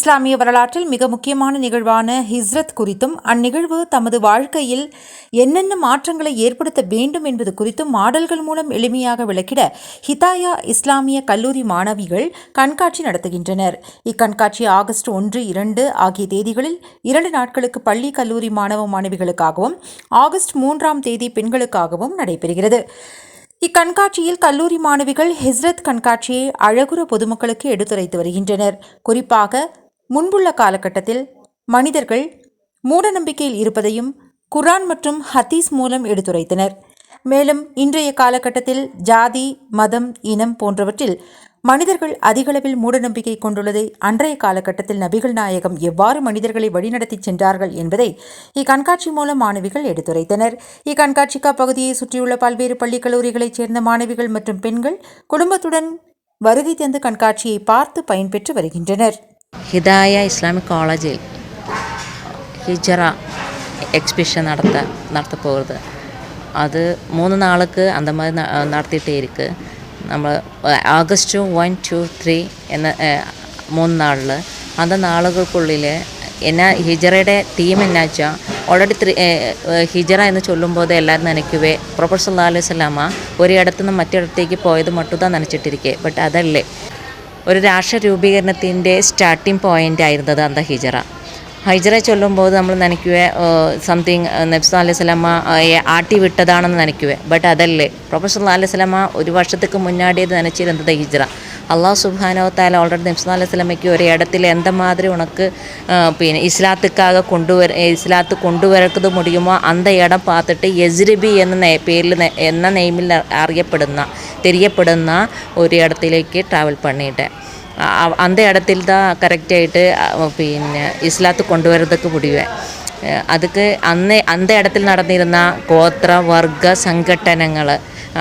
இஸ்லாமிய வரலாற்றில் மிக முக்கியமான நிகழ்வான ஹிஸ்ரத் குறித்தும் அந்நிகழ்வு தமது வாழ்க்கையில் என்னென்ன மாற்றங்களை ஏற்படுத்த வேண்டும் என்பது குறித்தும் மாடல்கள் மூலம் எளிமையாக விளக்கிட ஹிதாயா இஸ்லாமிய கல்லூரி மாணவிகள் கண்காட்சி நடத்துகின்றனர். இக்கண்காட்சி ஆகஸ்ட் ஒன்று இரண்டு ஆகிய தேதிகளில் இரண்டு நாட்களுக்கு பள்ளி கல்லூரி மாணவ மாணவிகளுக்காகவும் ஆகஸ்ட் மூன்றாம் தேதி பெண்களுக்காகவும் நடைபெறுகிறது. இக்கண்காட்சியில் கல்லூரி மாணவிகள் ஹிஸ்ரத் கண்காட்சியை அழகுற பொதுமக்களுக்கு எடுத்துரைத்து வருகின்றனர். குறிப்பாக முன்புள்ள காலகட்டத்தில் மனிதர்கள் மூடநம்பிக்கையில் இருப்பதையும் குர்ஆன் மற்றும் ஹதீஸ் மூலம் எடுத்துரைத்தனர். மேலும் இன்றைய காலகட்டத்தில் ஜாதி மதம் இனம் போன்றவற்றில் மனிதர்கள் அதிகளவில் மூடநம்பிக்கை கொண்டுள்ளதை அன்றைய காலகட்டத்தில் நபிகள் நாயகம் எவ்வாறு மனிதர்களை வழிநடத்தி சென்றார்கள் என்பதை இக்கண்காட்சி மூலம் மாணவிகள் எடுத்துரைத்தனர். இக்கண்காட்சிக்கா பகுதியை சுற்றியுள்ள பல்வேறு பள்ளி கல்லூரிகளைச் சேர்ந்த மாணவிகள் மற்றும் பெண்கள் குடும்பத்துடன் வருகை தந்து கண்காட்சியை பார்த்து பயன்பெற்று வருகின்றனர். ഹിദായ ഇസ്ലാമിക് കോളേജിൽ ഹിജറ எக்ஸிபிஷன் நடத்த நடத்த போகிறது அது மூணு நாளுக்கு அந்த மாதிரி ந நடத்திட்டே இருக்கு நம்ம ஆகஸ்ட் ஒன் டூ த்ரீ എന്ന മൂന്ന് നാളിൽ அந்த നാളുകൾക്കുള്ളിൽ എന്നാ ഹിജറയുടെ തീം എന്നാ വെച്ചാൽ ഓൾറെഡി ത്രീ ഹിജറ എന്ന് ചൊല്ലുമ്പോൾ എല്ലാവരും നനയ്ക്കുവേ പ്രൊഫസർ സല്ലാ അലൈഹി സ്വലാമ ഒരിടത്തു നിന്ന് മറ്റിടത്തേക്ക് പോയത് മട്ടുതാ നനച്ചിട്ടിരിക്കെ ബട്ട് അതല്ലേ ഒരു രാഷ്ട്ര രൂപീകരണത്തിന്റെ സ്റ്റാർട്ടിംഗ് പോയിന്റ് ആയിരുന്നത് അന്ത ഹിജറ. ഹൈജറ ചൊല്ലുമ്പോൾ നമ്മൾ നനയ്ക്കുവേ സംതിങ് നബ്സ് അലൈഹി സ്വലാമ ആട്ടി വിട്ടതാണെന്ന് നനയ്ക്കുവേ. ബട്ട് അതല്ലേ പ്രൊഫസർ അലൈഹി സ്വലാമ ഒരു വർഷത്തേക്ക് മുന്നാടിയത് നനച്ചിരുന്നത് ഹിജറ. അള്ളാഹു സുബാനോ താല ഓൾറെഡി നബ്സ് അലൈഹി സ്വലമയ്ക്ക് ഒരു ഇടത്തിൽ എന്ത ഉണക്ക് പിന്നെ ഇസ്ലാത്തുക്കാக കൊണ്ടുവര ഇസ്ലാത്ത് കൊണ്ടുവരക്കത് മുടിയുമോ അന്ത ഇടം പാത്തിട്ട് യസ്രിബി എന്ന പേരിൽ എന്ന നെയിമിൽ അറിയപ്പെടുന്ന തിരിയപ്പെടുന്ന ഒരു ഇടത്തിലേക്ക് ട്രാവൽ പണിയിട്ട്. അന്ത ഇടത്തിൽ താ കറക്റ്റായിട്ട് പിന്നെ ഇസ്ലാത്ത് കൊണ്ടുവരുന്നതൊക്കെ മുടിവേ. അതൊക്കെ അന്ന് അന്ത ഇടത്തിൽ നടന്നിരുന്ന ഗോത്ര വർഗ സംഘടനകൾ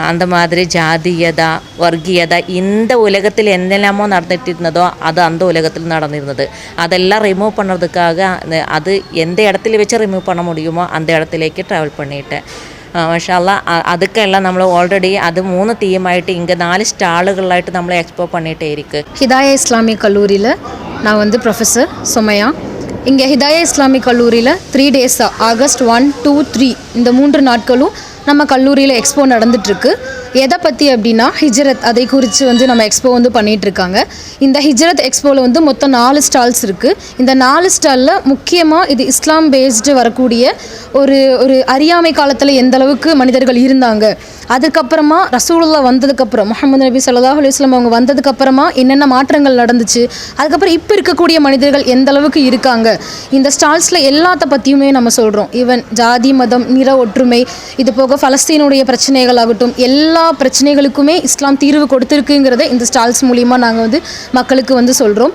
അന്തമാതിരി ജാതീയത വർഗീയത இந்த உலகத்தில் എന്തെല്ലാമോ നടന്നിട്ടിരുന്നതോ അത് അന്ത ഉലകത്തിൽ നടന്നിരുന്നത്. അതെല്ലാം റിമൂവ് പണതുക്കാക അത് എന്ത ഇടത്തിൽ വെച്ച് റിമൂവ് പണ മുടിയുമോ അന്ത ഇടത്തിലേക്ക് ട്രാവൽ പണിയിട്ട്. മഷാല്ല അതൊക്കെ എല്ലാം നമ്മൾ ഓൾറെഡി അത് മൂന്ന് തീമായിട്ട് ഇങ്ങ് നാല് സ്റ്റാളുകളിലായിട്ട് നമ്മൾ എക്സ്പോ பண்ணிகிட்டே இருக்குது ஹிதாயா இஸ்லாமிக் கல்லூரியில் நான் வந்து ப்ரொஃபஸர் சுமையா இங்கே ஹிதாய இஸ்லாமிக் கல்லூரியில் த்ரீ டேஸாக ஆகஸ்ட் ஒன் டூ த்ரீ இந்த மூன்று நாட்களும் நம்ம கல்லூரியில் எக்ஸ்போ நடந்துட்டுருக்கு எதை பற்றி அப்படின்னா ஹிஜ்ரத் அதை குறித்து வந்து நம்ம எக்ஸ்போ வந்து பண்ணிகிட்ருக்காங்க இருக்காங்க இந்த ஹிஜ்ரத் எக்ஸ்போவில் வந்து மொத்தம் நாலு ஸ்டால்ஸ் இருக்குது இந்த நாலு ஸ்டாலில் முக்கியமாக இது இஸ்லாம் பேஸ்டு வரக்கூடிய ஒரு ஒரு அறியாமை காலத்தில் எந்த அளவுக்கு மனிதர்கள் இருந்தாங்க. அதுக்கப்புறமா ரசூலுல்லா வந்ததுக்கப்புறம் முகமது நபி ஸல்லல்லாஹு அலுவலாம் அவங்க வந்ததுக்கப்புறமா என்னென்ன மாற்றங்கள் நடந்துச்சு அதுக்கப்புறம் இப்போ இருக்கக்கூடிய மனிதர்கள் எந்த அளவுக்கு இருக்காங்க. இந்த ஸ்டால்ஸில் எல்லாத்த பற்றியுமே நம்ம சொல்கிறோம் ஈவன் ஜாதி மதம் நிற ஒற்றுமை இது போக ஃபலஸ்தீனுடைய பிரச்சனைகள் ஆகட்டும் எல்லா எல்லா பிரச்சனைகளுக்குமே இஸ்லாம் தீர்வு கொடுத்துருக்குங்கிறத இந்த ஸ்டால்ஸ் மூலிமா நாங்கள் வந்து மக்களுக்கு வந்து சொல்கிறோம்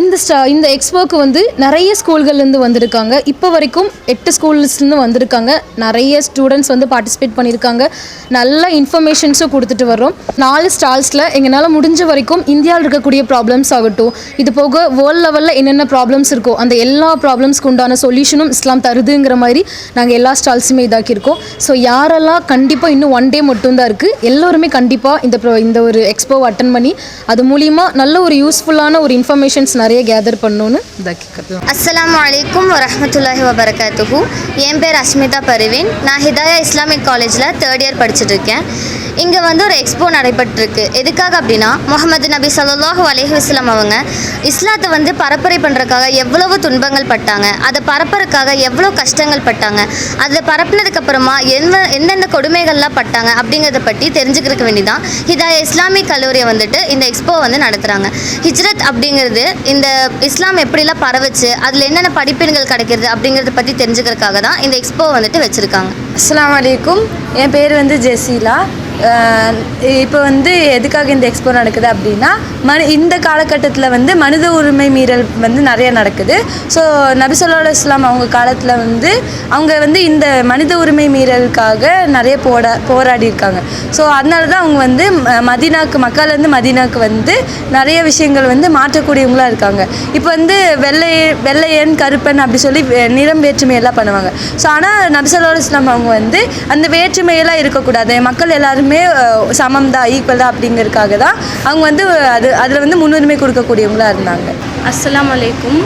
இந்த ஸ்டா இந்த எக்ஸ்போக்கு வந்து நிறைய ஸ்கூல்கள்லேருந்து வந்திருக்காங்க. இப்போ வரைக்கும் எட்டு ஸ்கூல்ஸ்லேருந்து வந்திருக்காங்க. நிறைய ஸ்டூடெண்ட்ஸ் வந்து பார்ட்டிசிபேட் பண்ணியிருக்காங்க. நல்ல இன்ஃபர்மேஷன்ஸும் கொடுத்துட்டு வர்றோம். நாலு ஸ்டால்ஸில் எங்களால் முடிஞ்ச வரைக்கும் இந்தியாவில் இருக்கக்கூடிய ப்ராப்ளம்ஸ் ஆகட்டும் இது போக வேர்ல்ட் லெவலில் என்னென்ன ப்ராப்ளம்ஸ் இருக்கோ அந்த எல்லா ப்ராப்ளம்ஸ்க்கு உண்டான சொல்யூஷனும் இஸ்லாம் தருதுங்கிற மாதிரி நாங்கள் எல்லா ஸ்டால்ஸுமே இதாக்கியிருக்கோம். ஸோ யாரெல்லாம் கண்டிப்பாக இன்னும் ஒன் டே மட்டும்தான் இருக்குது எல்லோருமே கண்டிப்பாக இந்த ப்ரோ இந்த ஒரு எக்ஸ்போவை அட்டன் பண்ணி அது மூலிமா நல்ல ஒரு யூஸ்ஃபுல்லான ஒரு இன்ஃபர்மேஷன்ஸ் நிறைய கேதர் பண்ணணும்னு இதாக்கிக்கிறது அஸ்லாம் அலைக்கும் வரமத்துல்லாஹி வபரகாத்துஹு. என் பேர் அஸ்மிதா பருவின். நான் ஹிதாயா இஸ்லாமிக் காலேஜில் தேர்ட் இயர் படிச்சுட்டு இருக்கேன் இங்கே வந்து ஒரு எக்ஸ்போ நடைபெற்றிருக்கு. எதுக்காக அப்படின்னா முகமது நபி சல்லாஹூ அலேஹி வஸல்லம் அவங்க இஸ்லாத்தை வந்து பரப்புரை பண்ணுறதுக்காக எவ்வளவு துன்பங்கள் பட்டாங்க அதை பரப்புறதுக்காக எவ்வளோ கஷ்டங்கள் பட்டாங்க அதை பரப்புனதுக்கப்புறமா என்ன எந்தெந்த கொடுமைகள்லாம் பட்டாங்க அப்படிங்கிறத பற்றி பற்றி தெரிஞ்சுக்கிறதுக்கு வேண்டி தான் ஹிதாயா இஸ்லாமிக் கல்லூரியை வந்துட்டு இந்த எக்ஸ்போ வந்து நடத்துகிறாங்க ஹிஜ்ரத் அப்படிங்கிறது இந்த இஸ்லாம் எப்படிலாம் பரவச்சு அதில் என்னென்ன படிப்பின்கள் கிடைக்கிறது அப்படிங்கிறத பற்றி தெரிஞ்சுக்கிறதுக்காக தான் இந்த எக்ஸ்போ வந்துட்டு வச்சுருக்காங்க. அஸ்லாம் வலைக்கும் என் பேர் வந்து ஜெசீலா. இப்போ வந்து எதுக்காக இந்த எக்ஸ்போ நடக்குது அப்படின்னா மனு இந்த காலகட்டத்தில் வந்து மனித உரிமை மீறல் வந்து நிறைய நடக்குது. ஸோ நபிசல்லா இஸ்லாம் அவங்க காலத்தில் வந்து அவங்க வந்து இந்த மனித உரிமை மீறலுக்காக நிறைய போட போராடி இருக்காங்க. ஸோ அதனால தான் அவங்க வந்து ம- மதீனாக்கு மக்கள் வந்து மதீனாக்கு வந்து நிறைய விஷயங்கள் வந்து மாற்றக்கூடியவங்களா இருக்காங்க. இப்போ வந்து வெள்ளை வெள்ளையன் கருப்பன் அப்படி சொல்லி நிறம் வேற்றுமையெல்லாம் பண்ணுவாங்க. ஸோ ஆனால் நபிசல்லா இஸ்லாம் அவங்க வந்து அந்த வேற்றுமையெல்லாம் இருக்கக்கூடாது. மக்கள் எல்லாருமே எல்லாருக்குமே சமம் தான் ஈக்குவல் தான் அப்படிங்கிறதுக்காக தான் அவங்க வந்து அது அதில் வந்து முன்னுரிமை கொடுக்கக்கூடியவங்களா இருந்தாங்க. அஸ்லாம் அலைக்கும்.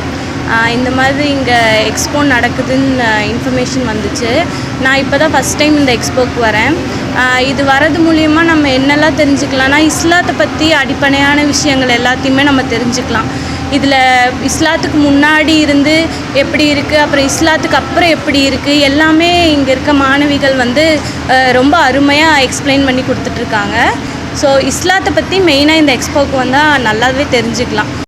இந்த மாதிரி இங்கே எக்ஸ்போ நடக்குதுன்னு இன்ஃபர்மேஷன் வந்துச்சு. நான் இப்போ தான் ஃபஸ்ட் டைம் இந்த எக்ஸ்போக்கு வரேன். இது வரது மூலயமா நம்ம என்னெல்லாம் தெரிஞ்சுக்கலாம்னா இஸ்லாத்தை பற்றி அடிப்படையான விஷயங்கள் எல்லாத்தையுமே நம்ம தெரிஞ்சுக்கலாம். இதில் இஸ்லாத்துக்கு முன்னாடி இருந்து எப்படி இருக்குது அப்புறம் இஸ்லாத்துக்கு அப்புறம் எப்படி இருக்குது எல்லாமே இங்கே இருக்க மாணவிகள் வந்து ரொம்ப அருமையாக எக்ஸ்பிளைன் பண்ணி கொடுத்துட்ருக்காங்க ஸோ இஸ்லாத்தை பற்றி மெயினாக இந்த எக்ஸ்போக்கு வந்தால் நல்லாவே தெரிஞ்சுக்கலாம்.